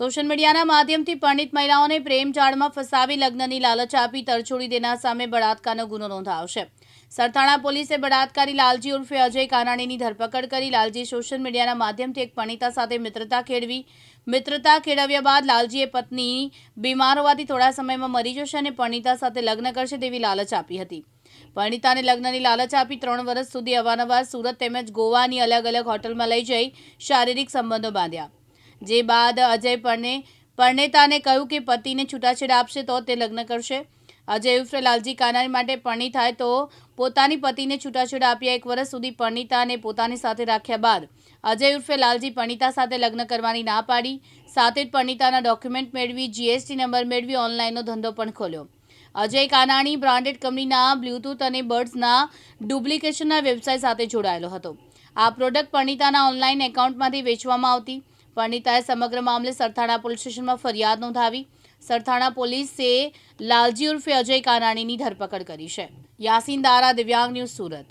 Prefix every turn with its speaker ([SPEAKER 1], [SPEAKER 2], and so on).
[SPEAKER 1] Social મીડિયાના માધ્યમથી પરણિત મહિલાઓને પ્રેમ જાળમાં ફસાવી લગ્નની લાલચ આપી તરછોડી દેનાર સામે બળાત્કારનો ગુનો નોંધાયો છે સરથાણા પોલીસે બળાત્કારી લાલજી ઉર્ફે અજય કાનાણીની ધરપકડ કરી લાલજી સોશિયલ મીડિયાના માધ્યમથી એક પરણિતા સાથે મિત્રતા કેળવી. મિત્રતા કેળવ્યા બાદ લાલજીએ પત્ની બીમાર હોવાથી થોડા સમયમાં મરી જશે અને પરણિતા સાથે લગ્ન કરશે તેવી લાલચ આપી હતી. પરણિતાને લગ્નની લાલચ આપી ત્રણ વર્ષ સુધી અવારનવાર સુરત તેમજ ગોવાની અલગ અલગ હોટલમાં લઈ જઈ શારીરિક સંબંધો બાંધ્યા. જે બાદ અજય પરણે પરણેતાને કહ્યું કે પતિને છૂટાછેડા આપશે તો તે લગ્ન કરશે. અજય ઉર્ફે લાલજી કાનાણી માટે પરણી થાય તો પોતાની પતિને છૂટાછેડા આપ્યા એક વર્ષ સુધી પરણિતાને પોતાની સાથે રાખ્યા બાદ અજય ઉર્ફે લાલજી પરણિતા સાથે લગ્ન કરવાની ના પાડી. સાથે જ પરણિતાના ડોક્યુમેન્ટ મેળવી જીએસટી નંબર મેળવી, ઓનલાઈનનો ધંધો પણ ખોલ્યો. અજય કાનાણી બ્રાન્ડેડ કંપનીના બ્લ્યુટૂથ અને બર્ડ્સના ડુપ્લિકેશનના વ્યવસાય સાથે જોડાયેલો હતો. આ પ્રોડક્ટ પરણિતાના ઓનલાઈન એકાઉન્ટમાંથી વેચવામાં આવતી. પરણિતાએ સમગ્ર મામલે સરથાણા પોલીસ સ્ટેશનમાં ફરિયાદ નોંધાવી. સરથાણા પોલીસે લાલજી ઉર્ફે અજય કાનાણીની ધરપકડ કરી છે. યાસીન દારા, દિવ્યાંગ ન્યૂઝ સુરત.